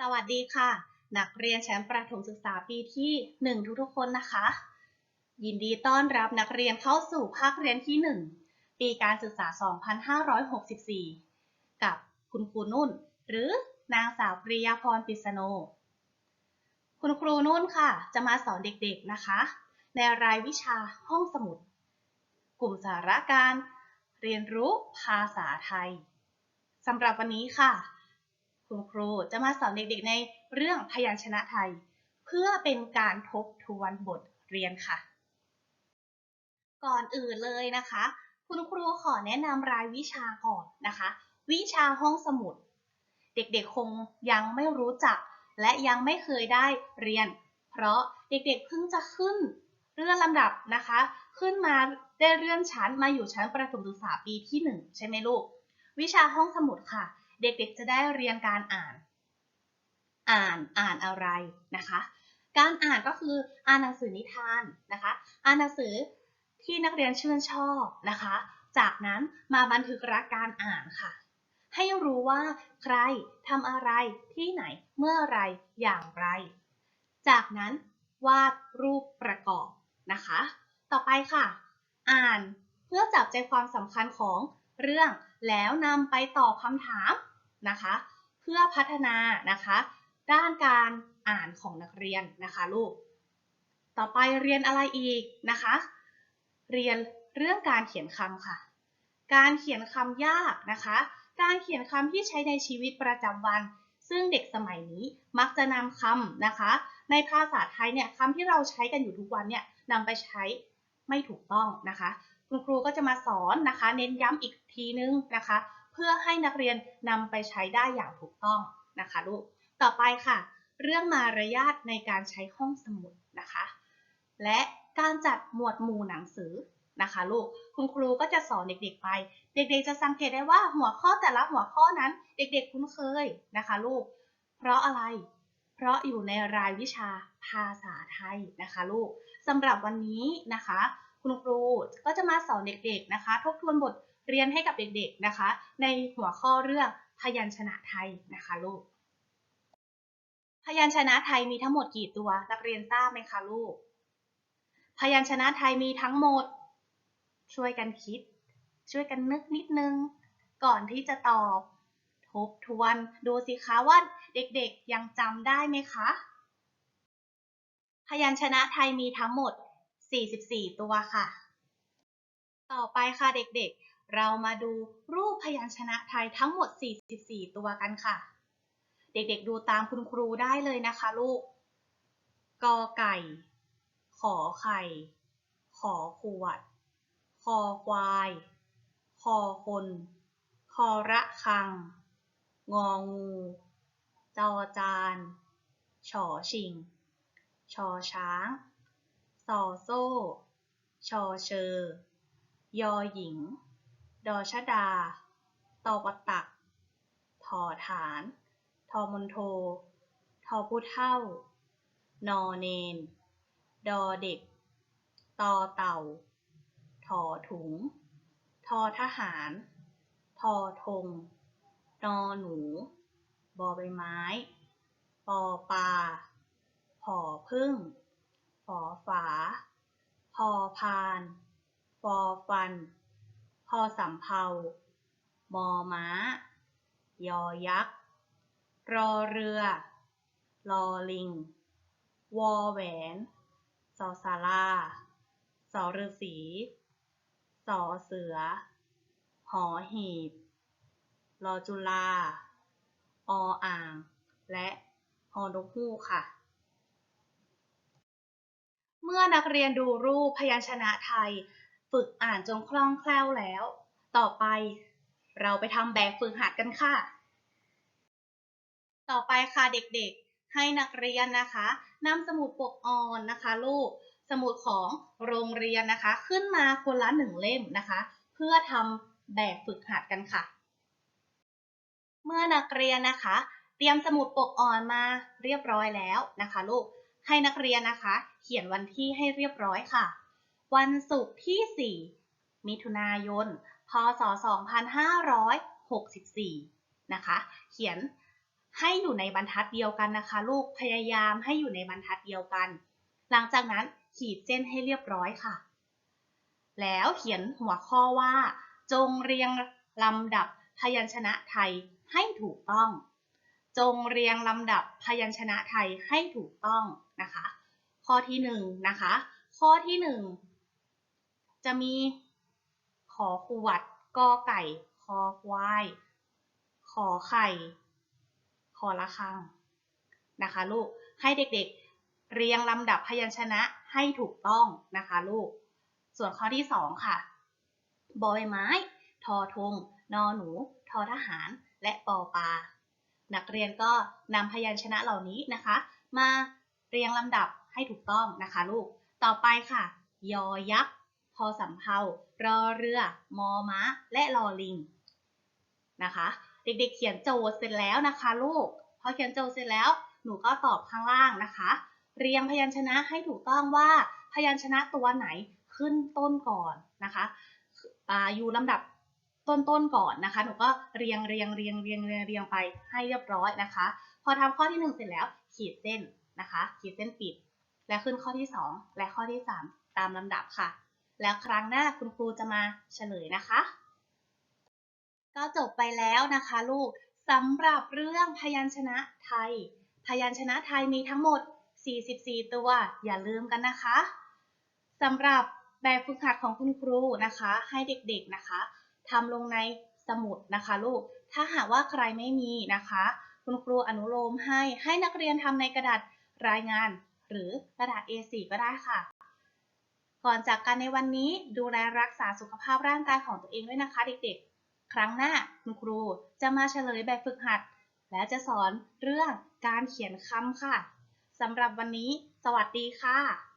สวัสดีค่ะ นักเรียนชั้นประถมศึกษาปีที่ 1 ทุกๆคนนะคะ ยินดีต้อนรับนักเรียนเข้าสู่ภาคเรียนที่ 1 ปีการศึกษา 2564 กับคุณครูนุ่น หรือนางสาวปริยาพรปิษโน คุณครูนุ่นค่ะ จะมาสอนเด็กๆนะคะ ในรายวิชาห้องสมุด กลุ่มสาระการ เรียนรู้ภาษาไทยสำหรับวันนี้ค่ะ คุณครูจะมาสอนเด็กๆในเรื่องพยัญชนะไทย เพื่อเป็นการทบทวนบทเรียนค่ะ ก่อนอื่นเลยนะคะ คุณครูขอแนะนำรายวิชาก่อนนะคะ วิชาห้องสมุด เด็กๆคงยังไม่รู้จัก และยังไม่เคยได้เรียน เพราะเด็กๆเพิ่งจะขึ้นเลื่อนลำดับนะคะ ขึ้นมาได้เลื่อนชั้นมาอยู่ชั้นประถมศึกษาปีที่ 1 ใช่ไหมลูก วิชาห้องสมุดค่ะ เด็กๆจะได้เรียนการอ่าน อ่านอ่านอะไรนะคะ การอ่านก็คืออ่านหนังสือนิทานนะคะ อ่านหนังสือที่นักเรียนชื่นชอบนะคะ จากนั้นมาบันทึกรักการอ่านค่ะ ให้รู้ว่าใครทำอะไรที่ไหนเมื่อไรอย่างไร จากนั้นวาดรูปประกอบนะคะ ต่อไปค่ะ อ่านเพื่อจับใจความสำคัญของเรื่อง แล้วนำไปตอบคำถามนะคะ เพื่อพัฒนานะคะ ด้านการอ่านของนักเรียนนะคะลูก ต่อไปเรียนอะไรอีกนะคะ เรียนเรื่องการเขียนคำค่ะ การเขียนคำยากนะคะ การเขียนคำที่ใช้ในชีวิตประจำวัน ซึ่งเด็กสมัยนี้มักจะนำคำนะคะ ในภาษาไทยเนี่ยคำที่เราใช้กันอยู่ทุกวันเนี่ยนำไปใช้ไม่ถูกต้องนะคะ คุณครูก็จะมาสอนนะคะ เน้นย้ำอีกทีนึงนะคะ เพื่อให้นักเรียนนำไปใช้ได้อย่างถูกต้องนะคะลูก ต่อไปค่ะ เรื่องมารยาทในการใช้ห้องสมุดนะคะ และการจัดหมวดหมู่หนังสือนะคะลูก คุณครูก็จะสอนเด็กๆไป เด็กๆจะสังเกตได้ว่าหัวข้อแต่ละหัวข้อนั้น เด็กๆคุ้นเคยนะคะลูก เพราะอะไร เพราะอยู่ในรายวิชาภาษาไทยนะคะลูกสำหรับวันนี้นะคะ คุณครูก็จะมาสอนเด็กๆนะคะ ทบทวนบทเรียนให้กับเด็กๆนะคะ ในหัวข้อเรื่องพยัญชนะไทยนะคะลูก พยัญชนะไทยมีทั้งหมดกี่ตัวนักเรียนทราบไหมคะลูก พยัญชนะไทยมีทั้งหมด ช่วยกันคิด ช่วยกันนึกนิดนึง ก่อนที่จะตอบทบทวนดูสิคะว่าเด็กๆยังจำได้ไหมคะ พยัญชนะไทยมีทั้งหมด 44 ตัวค่ะ ต่อไปค่ะเด็กๆ เรามาดูรูปพยัญชนะไทยทั้งหมด 44 ตัวกันค่ะ เด็กๆ ดูตามคุณครูได้เลยนะคะลูก กอไก่ ขอไข่ ขอขวด คอควาย คอคน คอระคัง งองู จอจาน ฉอชิง ชอช้าง ซอโซ่ ชอเชอยอหญิง ดอชดา ตอปตักถอฐาน ทอมนโท ทอผู้เท่า นอเนน ดอเด็ก ตอเต่า ถอถุง ทอทหาร ทอธง นอหนู บอใบไม้ ปอปลาผอพึ่งฝอฝา พอพาน ฟอฟัน พอสำเภามอม้า ยอยักษ์ รอเรือ ลอลิง วอแหวนสอสาราสอฤาษีสอเสือ หอหีบ รอจุฬาออ่าง และฮอนกฮูกค่ะ เมื่อนักเรียนดูรูปพยัญชนะไทย ฝึกอ่านจนคล่องแคล่วแล้ว ต่อไปเราไปทำแบบฝึกหัดกันค่ะ ต่อไปค่ะเด็กๆ ให้นักเรียนนะคะนำสมุดปกอ่อนนะคะ ลูกสมุดของโรงเรียนนะคะ ขึ้นมาคนละหนึ่งเล่มนะคะ เพื่อทำแบบฝึกหัดกันค่ะ เมื่อนักเรียนนะคะ เตรียมสมุดปกอ่อนมาเรียบร้อยแล้วนะคะ ลูก ให้นักเรียนนะคะ เขียนวันที่ให้เรียบร้อยค่ะ วันศุกร์ที่ 4 มิถุนายน พศ 2564 นะคะ เขียนให้อยู่ในบรรทัดเดียวกันนะคะ ลูกพยายามให้อยู่ในบรรทัดเดียวกัน หลังจากนั้นขีดเส้นให้เรียบร้อยค่ะ แล้วเขียนหัวข้อว่า จงเรียงลำดับพยัญชนะไทยให้ถูกต้อง จงเรียงลำดับพยัญชนะไทยให้ถูกต้องนะคะ ข้อที่หนึ่งนะคะ ข้อที่หนึ่งจะมีขอขวดกอไก่ คอควาย ขอไข่ ขอละคังนะคะลูก ให้เด็กๆ เรียงลำดับพยัญชนะให้ถูกต้องนะคะลูก ส่วนข้อที่สองค่ะ บอยไม้ ทอทง นอหนู ทอทหาร และปอปลา นักเรียนก็นำพยัญชนะเหล่านี้นะคะ มาเรียงลำดับให้ถูกต้องนะคะลูก ต่อไปค่ะ ยอยักษ์ พอสำเภารอเรือ มอม้า และลอลิงนะคะ เด็กๆ เขียนโจทย์เสร็จแล้วนะคะลูก พอเขียนโจทย์เสร็จแล้ว หนูก็ตอบข้างล่างนะคะ เรียงพยัญชนะให้ถูกต้องว่าพยัญชนะตัวไหนขึ้นต้นก่อนนะคะอาอยู่ลำดับ ต้นๆก่อนนะคะ หนูก็เรียงเรียงเรียงเรียงเรียงเรียงไปให้เรียบร้อยนะคะ พอทำข้อที่ 1 เสร็จแล้วขีดเส้นนะคะ ขีดเส้นปิด และขึ้นข้อที่ 2 และข้อที่ 3 ตามลำดับค่ะ แล้วครั้งหน้าคุณครูจะมาเฉลยนะคะ ก็จบไปแล้วนะคะลูกสำหรับเรื่องพยัญชนะไทย พยัญชนะไทยมีทั้งหมด 44 ตัว อย่าลืมกันนะคะสำหรับแบบฝึกหัดของคุณครูนะคะ ให้เด็กๆนะคะ ทำลงในสมุดนะคะลูก ถ้าหากว่าใครไม่มีนะคะ คุณครูอนุโลมให้ให้นักเรียนทำในกระดาษรายงาน หรือกระดาษ A4 ก็ได้ค่ะ ก่อนจากกันในวันนี้ดูแลรักษาสุขภาพร่างกายของตัวเองด้วยนะคะ เด็กๆ ครั้งหน้าคุณครูจะมาเฉลยแบบฝึกหัด และจะสอนเรื่องการเขียนคำค่ะสำหรับวันนี้ สวัสดีค่ะ